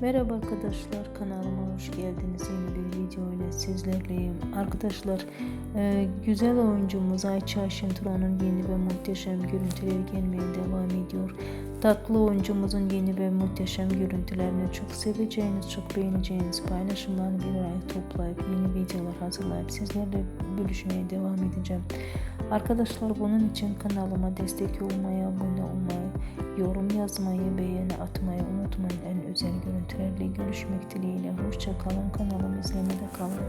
Merhaba arkadaşlar kanalıma hoş geldiniz. Yeni bir video ile sizlerleyim. Arkadaşlar e, güzel oyuncumuz Ayça Aşıntıro'nun yeni ve muhteşem görüntüleri gelmeye devam ediyor. Tatlı oyuncumuzun yeni ve muhteşem görüntülerini çok seveceğiniz, çok beğeneceğiniz paylaşımlarını bir araya toplayıp yeni videolar hazırlayıp sizlerle bölüşmeye devam edeceğim. Arkadaşlar bunun için kanalıma destek olmayı, abone olmayı, yorum yazmayı, beğeni atmayı unutmayın. Özel görüntülerle görüşmek dileğiyle. Hoşça kalın. Kanalımı izlemede kalın.